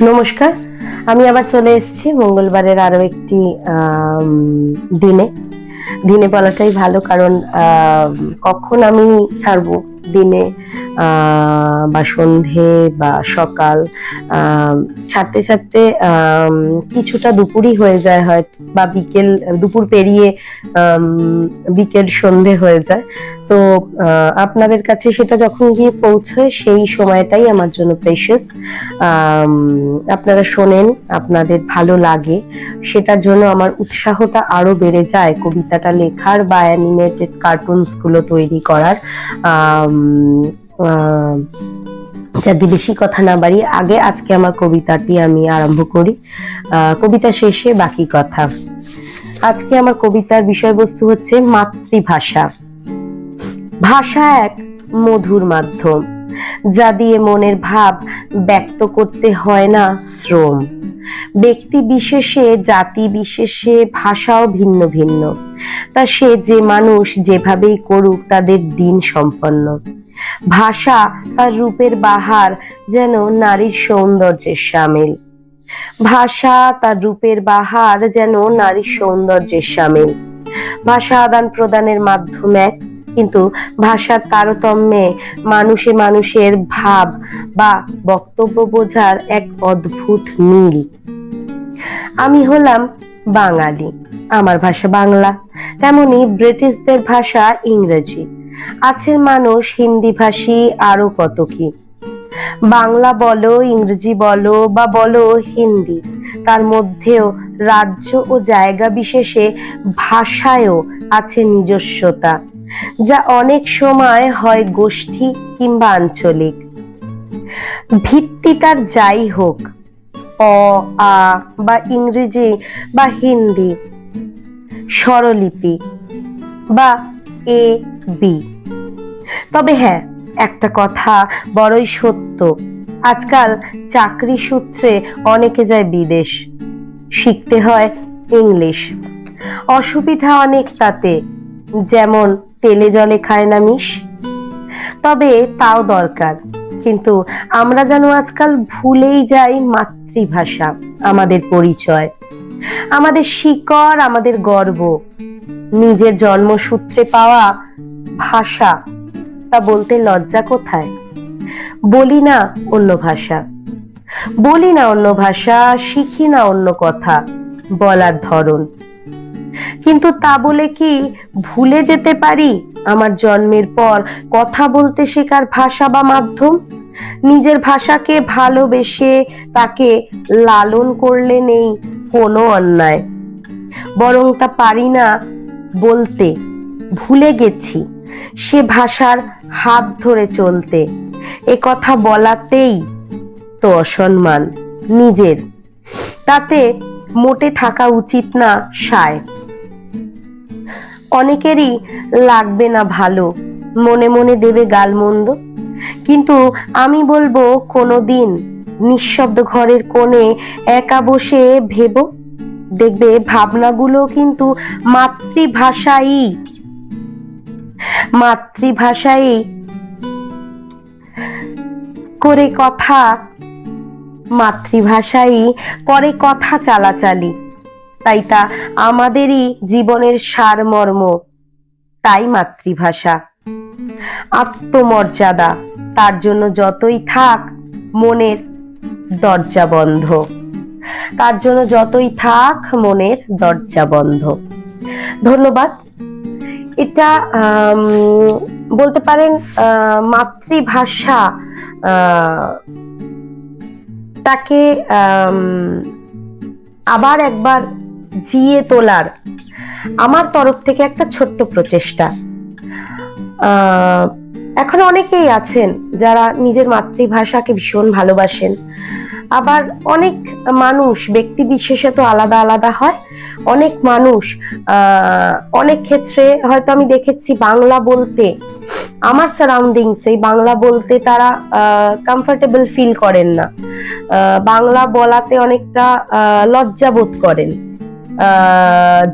নমস্কার, আমি আবার চলে এসেছি মঙ্গলবারের আরও একটি দিনে। দিনে বলাটাই ভালো কারণ কখন আমি ছাড়বো দিনে বা সন্ধে বা সকাল ছাড়তে ছাড়তে কিছুটা দুপুরই হয়ে যায় হয় বা বিকেল, দুপুর পেরিয়ে বিকেল সন্ধে হয়ে যায়। তো আপনাদের কাছে সেটা যখন গিয়ে পৌঁছয়, সেই সময়টাই আমার জন্য প্রেশাস আপনারা শোনেন, আপনাদের ভালো লাগে। সেটার জন্য আমার উৎসাহটা আরও বেড়ে যায় কবিতাটা লেখার বা অ্যানিমেটেড কার্টুনসগুলো তৈরি করার। যাতে বেশি কথা না বাড়িয়ে আগে আজকে আমার কবিতাটি আমি আরম্ভ করি। কবিতা শেষে বাকি কথা। আজকে আমার কবিতার বিষয়বস্তু হচ্ছে মাতৃভাষা। ভাষা এক মধুর মাধ্যম, যা দিয়ে মনের ভাব ব্যক্ত করতে হয় না শ্রম। ব্যক্তি বিশেষে, জাতি বিশেষে ভাষাও ভিন্ন ভিন্ন। তা সে যে মানুষ যেভাবেই করুক তাদের দিন সম্পন্ন। ভাষা তার রূপের বাহার যেন নারীর সৌন্দর্যের সামিল। ভাষা তার রূপের বাহার যেন নারীর সৌন্দর্যের সামিল। ভাষা আদান প্রদানের মাধ্যমে কিন্তু ভাষার তারতম্যে মানুষে মানুষের ভাব বা বক্তব্য বোঝার এক অদ্ভুত মিল। আমি হলাম বাঙালি, আমার ভাষা বাংলা, তেমনি ব্রিটিশদের ভাষা ইংরেজি। আছেন মানুষ হিন্দি ভাষী আরও কত কি। বাংলা বলো, ইংরেজি বলো বা বলো হিন্দি, তার মধ্যেও রাজ্য ও জায়গা বিশেষে ভাষায়ও আছে নিজস্বতা। যা অনেক সময় হয় গোষ্ঠী কিংবা আঞ্চলিক। ভিত্তি তার যাই হোক, অ, আ, বা ইংরেজি বা হিন্দি, স্বরলিপি বা এ, বি। তবে হ্যাঁ একটা কথা বড়ই সত্য, আজকাল চাকরি সূত্রে অনেকে যায় বিদেশ, শিখতে হয় ইংলিশ। অসুবিধা অনেক তাতে, যেমন তেলে জলে খায় না মিশ। তবে তাও দরকার। কিন্তু আমরা যেন আজকাল ভুলেই যাই মাতৃভাষা, আমাদের পরিচয়, আমাদের শিকড়, আমাদের গর্ব। নিজের জন্মসূত্রে পাওয়া ভাষা, তা বলতে লজ্জা কোথায়? বলি না অন্য ভাষা। বলি না অন্য ভাষা, শিখি না অন্য কথা, বলার ধরন। কিন্তু তা বলে কি ভুলে যেতে পারি? আমার জন্মের পর কথা বলতে শেখার ভাষা বা মাধ্যম? নিজের ভাষাকে ভালোবেসে তাকে লালন করলে নেই কোনো অন্যায়। বরং তা পারি না বলতে, ভুলে গেছি সে ভাষার হাত ধরে চলতে। এ কথা বলাতেই তো অসম্মান নিজের। তাতে মোটে থাকা উচিত না সায়। অনেকেরই লাগবে না ভালো। মনে মনে দেবে গালমন্দ কিন্তু আমি বলব কোনোদিন নিঃশব্দ ঘরের কোণে একা বসে ভেবো। দেখবে ভাবনাগুলো কিন্তু মাতৃভাষাই। মাতৃভাষাই করে কথা, মাতৃভাষাই করে কথা চালাচালি। তাই তা আমাদেরই জীবনের সারমর্ম। তাই মাতৃভাষা। আত্মমর্যাদা তার জন্য যতই থাক, মনের দরজা বন্ধ। তার জন্য যতই থাক, মনের দরজা বন্ধ। ধন্যবাদ। এটা বলতে পারেন মাতৃভাষা তাকে আবার একবার জিয়ে তোলার আমার তরফ থেকে একটা ছোট্ট প্রচেষ্টা। এখন অনেকেই আছেন যারা নিজের মাতৃভাষাকে ভীষণ ভালোবাসেন। আবার অনেক মানুষ ব্যক্তি বিশেষে তো আলাদা আলাদা হয়। অনেক মানুষ অনেক ক্ষেত্রে হয়তো আমি দেখেছি বাংলা বলতে আমার সারাউন্ডিংস বাংলা বলতে তারা কমফোর্টেবল ফিল করেন না। বাংলা বলাতে অনেকটা আহ, লজ্জা বোধ করেন।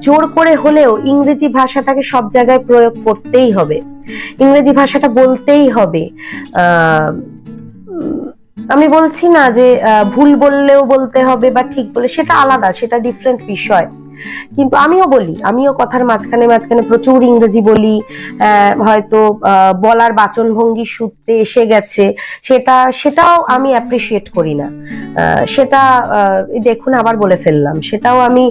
জোর করে হলেও ইংরেজি ভাষাটাকে সব জায়গায় প্রয়োগ করতেই হবে। ইংরেজি ভাষাটা বলতেই হবে। আমি বলছি না যে ভুল বললেও বলতে হবে বা ঠিক বলে, সেটা আলাদা, সেটা ডিফারেন্ট বিষয়। কিন্তু আমিও বলি আমিও কথার মাঝখানে মাঝখানে প্রচুর ইংরেজি বলি হয়তো বলার বাচনভঙ্গি সূত্রে এসে গেছে সেটা সেটাও আমি অ্যাপ্রিসিয়েট করি না। সেটা দেখুন আবার বলে ফেললাম সেটাও আম,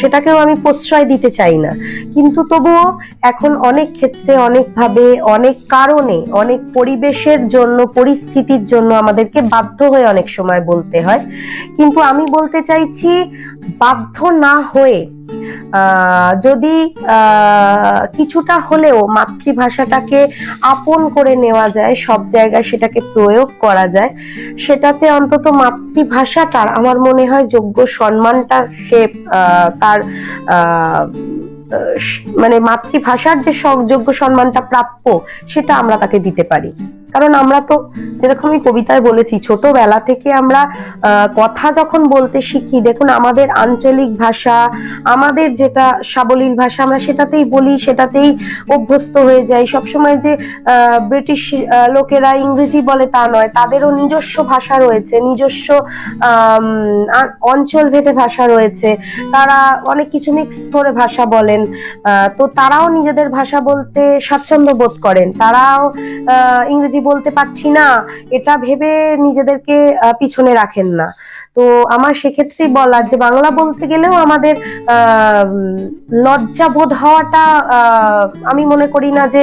সেটাকেও আমি প্রশ্রয় দিতে চাই না। কিন্তু তবুও এখন অনেক ক্ষেত্রে অনেকভাবে অনেক কারণে অনেক পরিবেশের জন্য পরিস্থিতির জন্য আমাদেরকে বাধ্য হয়ে অনেক সময় বলতে হয়। কিন্তু আমি বলতে চাইছি বাধ্য না হয়ে যদি কিছুটা হলেও মাতৃভাষাটাকে আপন করে নেওয়া যায়, সব জায়গায় সেটাকে প্রয়োগ করা যায়, সেটাতে অন্তত মাতৃভাষাটার আমার মনে হয় যোগ্য সম্মানটা সে তার মানে মাতৃভাষার যে যোগ্য সম্মানটা প্রাপ্য, সেটা আমরা তাকে দিতে পারি। কারণ আমরা তো যেরকম কবিতায় বলেছি ছোটবেলা থেকে আমরা কথা যখন বলতে শিখি দেখুন আমাদের আঞ্চলিক ভাষা আমাদের যেটা সাবলীল ভাষা আমরা সেটাতেই বলি সেটাতেই অভ্যস্ত হয়ে যাই। সবসময় যে ব্রিটিশ লোকেরা ইংরেজি বলে তা নয় তাদেরও নিজস্ব ভাষা রয়েছে নিজস্ব অঞ্চল ভেদে ভাষা রয়েছে। তারা অনেক কিছু মিক্স করে ভাষা বলেন তো তারাও নিজেদের ভাষা বলতে স্বাচ্ছন্দ্য বোধ করেন। তারাও আহ, ইংরেজি বলতে পারছি না, এটা ভেবে নিজেদেরকে পিছনে রাখেন না। তো আমার সেক্ষেত্রেই বলার যে বাংলা বলতে গেলেও আমাদের লজ্জা বোধ হওয়াটা আমি মনে করি না যে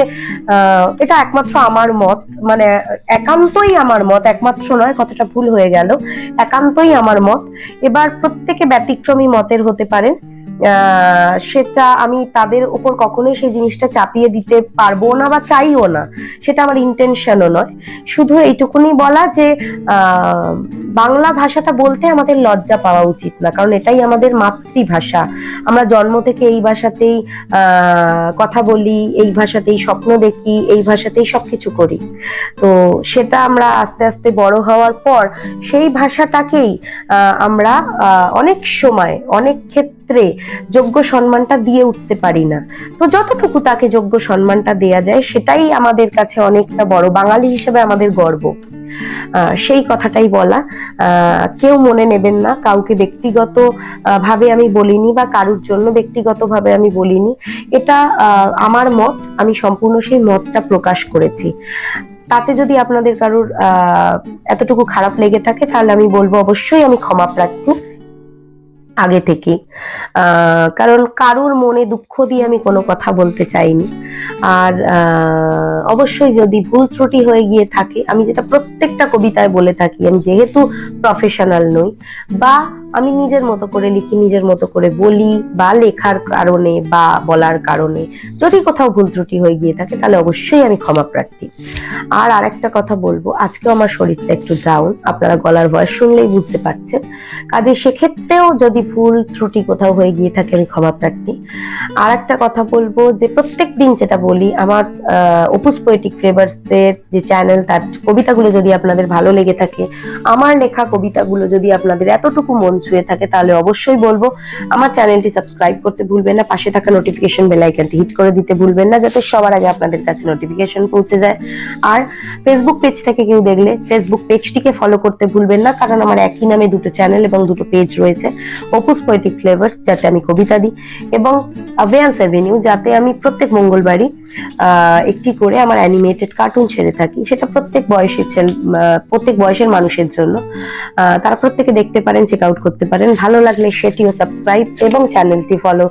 এটা একমাত্র আমার মত। মানে একান্তই আমার মত, একমাত্র নয়, কথাটা ভুল হয়ে গেল। একান্তই আমার মত। এবার প্রত্যেকে ব্যতিক্রমী মতের হতে পারেন। সেটা আমি তাদের উপর কখনোই সেই জিনিসটা চাপিয়ে দিতে পারব না বা চাইও না। সেটা আমার ইন্টেনশনও নয়। শুধু এইটুকুনি বলা যে বাংলা ভাষাটা বলতে আমাদের লজ্জা পাওয়া উচিত না, কারণ এটাই আমাদের মাতৃভাষা। আমরা জন্ম থেকে এই ভাষাতেই কথা বলি, এই ভাষাতেই স্বপ্ন দেখি, এই ভাষাতেই সবকিছু করি। তো সেটা আমরা আস্তে আস্তে বড় হওয়ার পর সেই ভাষাটাকেই আমরা অনেক সময়, অনেক ক্ষেত্রে যোগ্য সম্মানটা দিয়ে উঠতে পারি না। তো যতটুকু তাকে যোগ্য সম্মানটা দেয়া যায় সেটাই আমাদের কাছে অনেকটা বড়। বাঙালি হিসেবে আমাদের গর্ব। সেই কথাটাই বলা। কেউ মনে নেবেন না কাউকে ব্যক্তিগত ভাবে আমি বলিনি বা কারুর জন্য ব্যক্তিগতভাবে আমি বলিনি। এটা আমার মত আমি সম্পূর্ণ সেই মতটা প্রকাশ করেছি। তাতে যদি আপনাদের কারুর আহ, এতটুকু খারাপ লেগে থাকে তাহলে আমি বলব অবশ্যই আমি ক্ষমা প্রার্থী। আগে থেকে। কারণ কারোর মনে দুঃখ দিয়ে আমি কোনো কথা বলতে চাইনি। আর অবশ্যই যদি ভুল ত্রুটি হয়ে গিয়ে থাকে, আমি যেটা প্রত্যেকটা কবিতায় বলে থাকি, আমি যেহেতু প্রফেশনাল নই, বা আমি নিজের মতো করে লিখি, নিজের মতো করে বলি বা লেখার কারণে বা বলার কারণে। যদি কোথাও ভুল ত্রুটি হয়ে গিয়ে থাকে, তাহলে অবশ্যই আমি ক্ষমা প্রার্থী। আর আরেকটা কথা বলব, আজকেও আমার শরীরটা একটু ডাউন আপনারা গলার ভয়েস শুনলেই বুঝতে পারছেন। কাজে সেক্ষেত্রেও যদি ভুল ত্রুটি কোথাও হয়ে গিয়ে থাকে, আমি ক্ষমা প্রার্থী। আর একটা কথা বলব যে প্রত্যেক দিন যেটা বলি, আমার ওপুস পোয়েটিক ফ্লেভার্স এর যে চ্যানেল তার কবিতাগুলো যদি আপনাদের ভালো লেগে থাকে, আমার লেখা কবিতাগুলো যদি আপনাদের এতটুকু মন ছুঁয়ে থাকে, তাহলে অবশ্যই বলব। আমার চ্যানেলটি সাবস্ক্রাইব করতে ভুলবেন না, পাশে থাকা নোটিফিকেশন বেল আইকনটি হিট করে দিতে ভুলবেন না, যাতে সবার আগে আপনাদের কাছে নোটিফিকেশন পৌঁছে যায়। আর ফেসবুক পেজ থেকে কেউ দেখলে ফেসবুক পেজটিকে ফলো করতে ভুলবেন না, কারণ আমার একই নামে দুটো চ্যানেল এবং দুটো পেজ রয়েছে অপুস পোয়েটিক ফ্লেভার্স যাতে আমি কবিতা দিই, এবং অ্যাভিয়ান্স অ্যাভিনিউ যাতে আমি প্রত্যেক মঙ্গলবারই একটি করে আমার অ্যানিমেটেড কার্টুন ছেড়ে থাকি। সেটা প্রত্যেক বয়সের প্রত্যেক বয়সের মানুষের জন্য তারা প্রত্যেকে দেখতে পারেন চেক আউট করতে পারেন। ভালো লাগলে সেটিও সাবস্ক্রাইব এবং চ্যানেলটি ফলো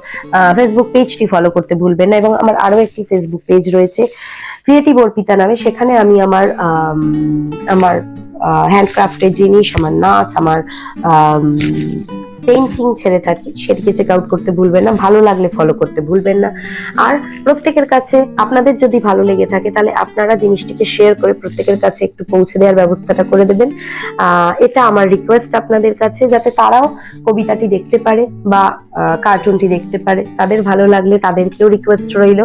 ফেসবুক পেজটি ফলো করতে ভুলবেন না এবং আমার আরও একটি ফেসবুক পেজ রয়েছে ক্রিয়েটিভ অর্পিতা নামে। সেখানে আমি আমার আমার হ্যান্ডক্রাফটের জিনিস, আমার নাচ, আমার পেন্টিং ছেড়ে থাকি, সেটিকে চেক আউট করতে ভুলবেন না, ভালো লাগলে ফলো করতে ভুলবেন না। আর প্রত্যেকের কাছে আপনাদের যদি ভালো লেগে থাকে, তাহলে আপনারা জিনিসটিকে শেয়ার করে প্রত্যেকের কাছে একটু পৌঁছে দেওয়ার ব্যবস্থাটা করে দেবেন। এটা আমার রিকোয়েস্ট আপনাদের কাছে, যাতে তারাও কবিতাটি দেখতে পারে বা কার্টুনটি দেখতে পারে। তাদের ভালো লাগলে তাদেরকেও রিকোয়েস্ট রইল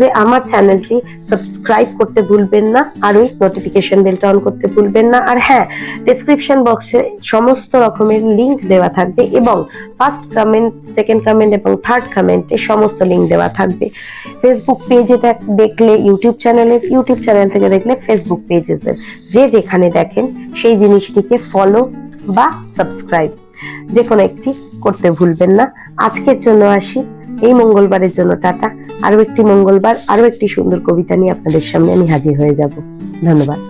যে আমার চ্যানেলটি সাবস্ক্রাইব করতে ভুলবেন না, আর ওই নোটিফিকেশন বেলটা অন করতে ভুলবেন না। আর হ্যাঁ ডেসক্রিপশন বক্সে সমস্ত রকমের লিঙ্ক দেওয়া থাকবে এবং ফার্স্ট কমেন্ট সেকেন্ড কমেন্ট এবং থার্ড কমেন্টে সমস্ত লিঙ্ক দেওয়া থাকবে। ফেসবুক পেজে দেখলে ইউটিউব চ্যানেলের ইউটিউব চ্যানেল থেকে দেখলে ফেসবুক পেজেসের যে যেখানে দেখেন, সেই জিনিসটিকে ফলো বা সাবস্ক্রাইব যে কোনো একটি করতে ভুলবেন না। আজকের জন্য আসি। এই মঙ্গলবারের জন্য টাটা। আরও একটি মঙ্গলবার আরও একটি সুন্দর কবিতা নিয়ে আপনাদের সামনে আমি হাজির হয়ে যাব। ধন্যবাদ।